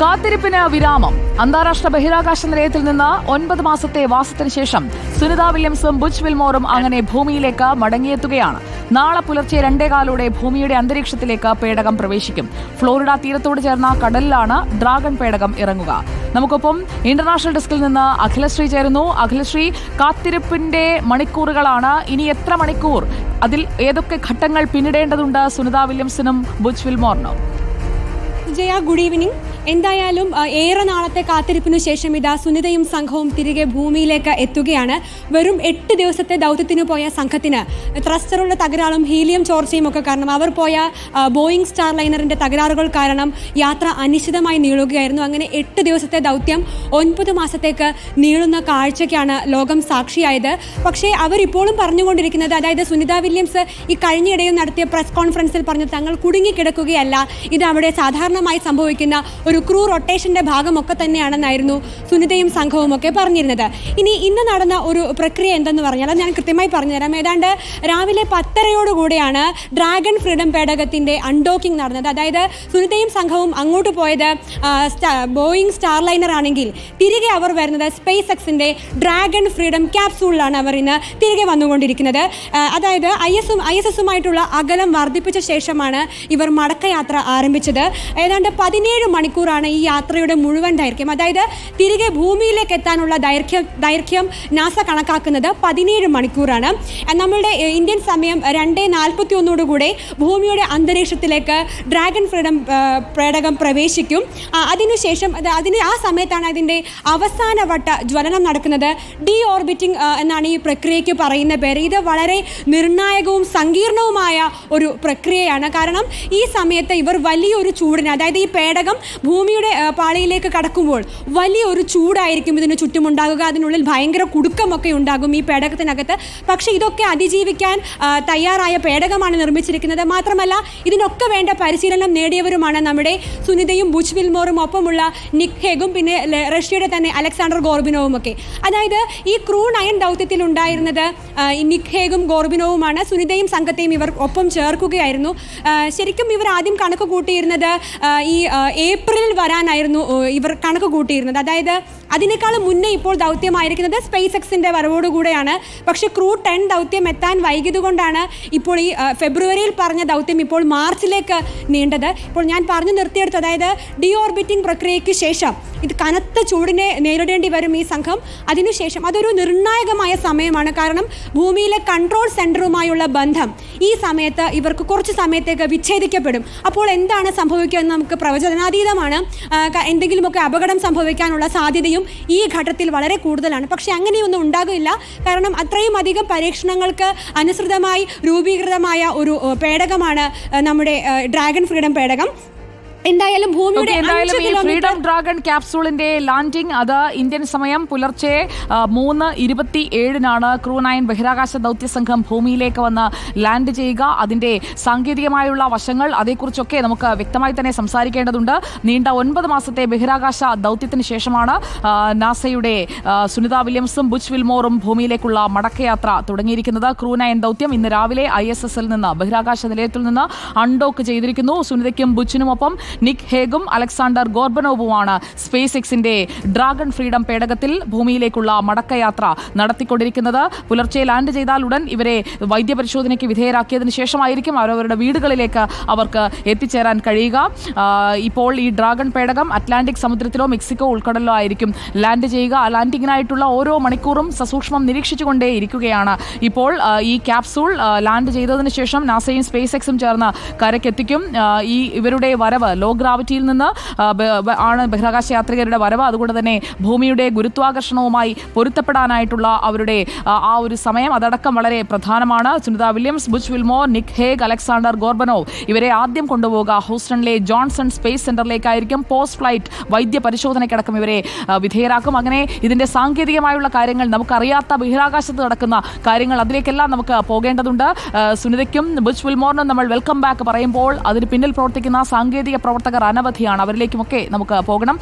കാത്തിരിപ്പിന് വിരാമം. അന്താരാഷ്ട്ര ബഹിരാകാശ നിലയത്തിൽ നിന്ന് ഒൻപത് മാസത്തെ വാസത്തിന് ശേഷം സുനിത വില്യംസും ബുച്ച് വിൽമോറും അങ്ങനെ ഭൂമിയിലേക്ക് മടങ്ങിയെത്തുകയാണ്. നാളെ പുലർച്ചെ രണ്ടേകാലോടെ ഭൂമിയുടെ അന്തരീക്ഷത്തിലേക്ക് പേടകം പ്രവേശിക്കും. ഫ്ലോറിഡ തീരത്തോട് ചേർന്ന കടലിലാണ് ഡ്രാഗൺ പേടകം ഇറങ്ങുക. നമുക്കൊപ്പം ഇന്റർനാഷണൽ ഡെസ്കിൽ നിന്ന് അഖിലശ്രീ ചേരുന്നു. അഖിലശ്രീ കാത്തിരിപ്പിന്റെ മണിക്കൂറുകളാണ്. ഇനി എത്ര മണിക്കൂർ? അതിൽ ഏതൊക്കെ ഘട്ടങ്ങൾ പിന്നിടേണ്ടതുണ്ട് സുനിത വില്യംസിനും ബുച്ച് വിൽമോറിനും? ജയ ഗുഡ് ഈവനിങ് എന്തായാലും ഏറെ നാളത്തെ കാത്തിരിപ്പിനു ശേഷം ഇതാ സുനിതയും സംഘവും തിരികെ ഭൂമിയിലേക്ക് എത്തുകയാണ്. വെറും എട്ട് ദിവസത്തെ ദൗത്യത്തിന് പോയ സംഘത്തിന് ത്രസ്റ്ററുള്ള തകരാറും ഹീലിയം ചോർച്ചയും ഒക്കെ കാരണം അവർ പോയ ബോയിങ് സ്റ്റാർ ലൈനറിന്റെ തകരാറുകൾ കാരണം യാത്ര അനിശ്ചിതമായി നീളുകയായിരുന്നു. അങ്ങനെ എട്ട് ദിവസത്തെ ദൗത്യം ഒൻപത് മാസത്തേക്ക് നീളുന്ന കാഴ്ചയ്ക്കാണ് ലോകം സാക്ഷിയായത്. പക്ഷേ അവരിപ്പോഴും പറഞ്ഞുകൊണ്ടിരിക്കുന്നത് അതായത് സുനിത വില്യംസ് ഈ കഴിഞ്ഞിടയിൽ നടത്തിയ പ്രസ് കോൺഫറൻസിൽ പറഞ്ഞു തങ്ങൾ കുടുങ്ങിക്കിടക്കുകയല്ല. ഇത് അവിടെ സാധാരണമായി സംഭവിക്കുന്ന ഒരു ക്രൂ റൊട്ടേഷന്റെ ഭാഗമൊക്കെ തന്നെയാണെന്നായിരുന്നു സുനിതയും സംഘവും ഒക്കെ പറഞ്ഞിരുന്നത്. ഇനി ഇന്ന് നടന്ന ഒരു പ്രക്രിയ എന്തെന്ന് പറഞ്ഞാൽ ഞാൻ കൃത്യമായി പറഞ്ഞുതരാം. ഏതാണ്ട് രാവിലെ പത്തരയോടുകൂടിയാണ് ഡ്രാഗൺ ഫ്രീഡം പേടകത്തിന്റെ അൺഡോക്കിംഗ് നടന്നത്. അതായത് സുനിതയും സംഘവും അങ്ങോട്ട് പോയത് ബോയിങ് സ്റ്റാർ സ്റ്റാർലൈനർ ആണെങ്കിൽ തിരികെ അവർ വരുന്നത് സ്പേസ് എക്സിന്റെ ഡ്രാഗൺ ഫ്രീഡം ക്യാപ്സൂളിലാണ് അവർ ഇന്ന് തിരികെ വന്നുകൊണ്ടിരിക്കുന്നത്. അതായത് ഐ എസും ഐ എസ് എസുമായിട്ടുള്ള അകലം വർദ്ധിപ്പിച്ച ശേഷമാണ് ഇവർ മടക്കയാത്ര ആരംഭിച്ചത്. ഏതാണ്ട് പതിനേഴ് മണിക്കൂറാണ് ഈ യാത്രയുടെ മുഴുവൻ ദൈർഘ്യം. അതായത് തിരികെ ഭൂമിയിലേക്ക് എത്താനുള്ള ദൈർഘ്യം ദൈർഘ്യം നാസ കണക്കാക്കുന്നത് പതിനേഴ് മണിക്കൂറാണ്. നമ്മളുടെ ഇന്ത്യൻ സമയം രണ്ട് നാൽപ്പത്തി ഒന്നോടുകൂടെ ഭൂമിയുടെ അന്തരീക്ഷത്തിലേക്ക് ഡ്രാഗൺ ഫ്രീഡം പേടകം പ്രവേശിക്കും. അതിനുശേഷം അത് അതിന് ആ സമയത്താണ് അതിന്റെ അവസാനവട്ട ജ്വലനം നടക്കുന്നത്. ഡി ഓർബിറ്റിംഗ് എന്നാണ് ഈ പ്രക്രിയയ്ക്ക് പറയുന്ന പേര്. ഇത് വളരെ നിർണായകവും സങ്കീർണവുമായ ഒരു പ്രക്രിയയാണ്. കാരണം ഈ സമയത്ത് ഇവർ വലിയൊരു ചൂടിന് അതായത് ഈ പേടകം ഭൂമിയുടെ പാളിയിലേക്ക് കടക്കുമ്പോൾ വലിയൊരു ചൂടായിരിക്കും ഇതിന് ചുറ്റുമുണ്ടാകുക. അതിനുള്ളിൽ ഭയങ്കര കുടുക്കമൊക്കെ ഉണ്ടാകും ഈ പേടകത്തിനകത്ത്. പക്ഷേ ഇതൊക്കെ അതിജീവിക്കാൻ തയ്യാറായ പേടകമാണ് നിർമ്മിച്ചിരിക്കുന്നത്. മാത്രമല്ല ഇതിനൊക്കെ വേണ്ട പരിശീലനം നേടിയവരുമാണ് നമ്മുടെ സുനിതയും ബുച്ച് വിൽമോറും ഒപ്പമുള്ള നിക് ഹേഗും പിന്നെ റഷ്യയുടെ തന്നെ അലക്സാണ്ടർ ഗോർബിനോവും ഒക്കെ. അതായത് ഈ ക്രൂ നയൻ ദൗത്യത്തിൽ ഉണ്ടായിരുന്നത് നിക് ഹേഗും ഗോർബിനോവുമാണ്. സുനിതയും സംഘത്തെയും ഇവർ ഒപ്പം ചേർക്കുകയായിരുന്നു. ശരിക്കും ഇവർ ആദ്യം കണക്ക് കൂട്ടിയിരുന്നത് ഈ ആ, ഏപ്രിലിൽ വരാനായിരുന്നു ഇവർ കണക്ക് കൂട്ടിയിരുന്നത്. അതായത് അതിനേക്കാൾ മുന്നേ ഇപ്പോൾ ദൗത്യമായിരിക്കുന്നത് സ്പേസ് എക്സിന്റെ വരവോടുകൂടെയാണ് പക്ഷേ ക്രൂ ടെൻ ദൗത്യം എത്താൻ വൈകിയതുകൊണ്ടാണ് ഇപ്പോൾ ഈ ഫെബ്രുവരിയിൽ പറഞ്ഞ ദൗത്യം ഇപ്പോൾ മാർച്ചിലേക്ക് നീണ്ടത്. ഇപ്പോൾ ഞാൻ പറഞ്ഞു നിർത്തിയെടുത്തു. അതായത് ഡി ഓർബിറ്റിംഗ് പ്രക്രിയയ്ക്ക് ശേഷം ഇത് കനത്ത ചൂടിനെ നേരിടേണ്ടി വരും ഈ സംഘം. അതിനുശേഷം അതൊരു നിർണായകമായ സമയമാണ്. കാരണം ഭൂമിയിലെ കൺട്രോൾ സെന്ററുമായുള്ള ബന്ധം ഈ സമയത്ത് ഇവർക്ക് കുറച്ച് സമയത്തേക്ക് വിച്ഛേദിക്കപ്പെടും. അപ്പോൾ എന്താണ് സംഭവിക്കുക എന്ന് നമുക്ക് പ്രവചനാതീതമാണ്. എന്തെങ്കിലുമൊക്കെ അപകടം സംഭവിക്കാനുള്ള സാധ്യതയും ഈ ഘട്ടത്തിൽ വളരെ കൂടുതലാണ്. പക്ഷേ അങ്ങനെയൊന്നും ഉണ്ടാകില്ല. കാരണം അത്രയും അധികം പരീക്ഷണങ്ങൾക്ക് അനുസൃതമായി രൂപീകൃതമായ ഒരു പേടകമാണ് നമ്മുടെ ഡ്രാഗൺ ഫ്രീഡം പേടകം. എന്തായാലും ഭൂമിയുടെ എന്തായാലും ഈ ഫ്രീഡം ഡ്രാഗൺ ക്യാപ്സൂളിന്റെ ലാൻഡിംഗ് അത് ഇന്ത്യൻ സമയം പുലർച്ചെ മൂന്ന് ഇരുപത്തി ഏഴിനാണ് ക്രൂ നയൻ ബഹിരാകാശ ദൗത്യ സംഘം ഭൂമിയിലേക്ക് വന്ന് ലാൻഡ് ചെയ്യുക. അതിന്റെ സാങ്കേതികമായുള്ള വശങ്ങൾ അതേക്കുറിച്ചൊക്കെ നമുക്ക് വ്യക്തമായി തന്നെ സംസാരിക്കേണ്ടതുണ്ട്. നീണ്ട ഒൻപത് മാസത്തെ ബഹിരാകാശ ദൗത്യത്തിന് ശേഷമാണ് നാസയുടെ സുനിത വില്യംസും ബുച്ച് വിൽമോറും ഭൂമിയിലേക്കുള്ള മടക്കയാത്ര തുടങ്ങിയിരിക്കുന്നത്. ക്രൂ നയൻ ദൗത്യം ഇന്ന് രാവിലെ ഐ എസ് എസിൽ നിന്ന് ബഹിരാകാശ നിലയത്തിൽ നിന്ന് അൺഡോക്ക് ചെയ്തിരിക്കുന്നു. സുനിതയ്ക്കും ബുച്ചിനുമൊപ്പം നിക് ഹേഗും അലക്സാണ്ടർ ഗോർബനോവുമാണ് സ്പേസ് എക്സിന്റെ ഡ്രാഗൺ ഫ്രീഡം പേടകത്തിൽ ഭൂമിയിലേക്കുള്ള മടക്കയാത്ര നടത്തിക്കൊണ്ടിരിക്കുന്നത്. പുലർച്ചെ ലാൻഡ് ചെയ്താൽ ഉടൻ ഇവരെ വൈദ്യപരിശോധനയ്ക്ക് വിധേയരാക്കിയതിനു ശേഷമായിരിക്കും അവരവരുടെ വീടുകളിലേക്ക് അവർക്ക് എത്തിച്ചേരാൻ കഴിയുക. ഇപ്പോൾ ഈ ഡ്രാഗൺ പേടകം അറ്റ്ലാന്റിക് സമുദ്രത്തിലോ മെക്സിക്കോ ഉൾക്കടലിലോ ആയിരിക്കും ലാൻഡ് ചെയ്യുക. ലാൻഡിങ്ങിനായിട്ടുള്ള ഓരോ മണിക്കൂറും സസൂക്ഷ്മം നിരീക്ഷിച്ചുകൊണ്ടേ ഇരിക്കുകയാണ്. ഇപ്പോൾ ഈ ക്യാപ്സൂൾ ലാൻഡ് ചെയ്തതിനു ശേഷം നാസയും സ്പേസ് എക്സും ചേർന്ന് കരയ്ക്കെത്തിക്കും. ആ, ഈ ഇവരുടെ വരവ് ലോ ഗ്രാവിറ്റിയിൽ നിന്ന് ആണ് ബഹിരാകാശ യാത്രികരുടെ വരവ്. അതുകൊണ്ട് തന്നെ ഭൂമിയുടെ ഗുരുത്വാകർഷണവുമായി പൊരുത്തപ്പെടാനായിട്ടുള്ള അവരുടെ ആ, ഒരു സമയം അതടക്കം വളരെ പ്രധാനമാണ്. Sunita Williams Butch Wilmore Nick Hague Alexander Gorbunov ഇവരെ ആദ്യം കൊണ്ടുപോകുക ഹൂസ്റ്റണിലെ ജോൺസൺ സ്പേസ് സെന്ററിലേക്കായിരിക്കും. പോസ്റ്റ് ഫ്ലൈറ്റ് വൈദ്യ പരിശോധനയ്ക്കടക്കം ഇവരെ വിധേയരാക്കും. അങ്ങനെ ഇതിന്റെ സാങ്കേതികമായുള്ള കാര്യങ്ങൾ നമുക്കറിയാത്ത ബഹിരാകാശത്ത് നടക്കുന്ന കാര്യങ്ങൾ അതിലേക്കെല്ലാം നമുക്ക് പോകേണ്ടതുണ്ട്. സുനിതയ്ക്കും ബുച്ച് വിൽമോറിനും നമ്മൾ വെൽക്കം ബാക്ക് പറയുമ്പോൾ അതിന് പിന്നിൽ പ്രവർത്തിക്കുന്ന സാങ്കേതിക പ്രവർത്തകർ അനവധിയാണ്. അവരിലേക്കുമൊക്കെ നമുക്ക് പോകണം.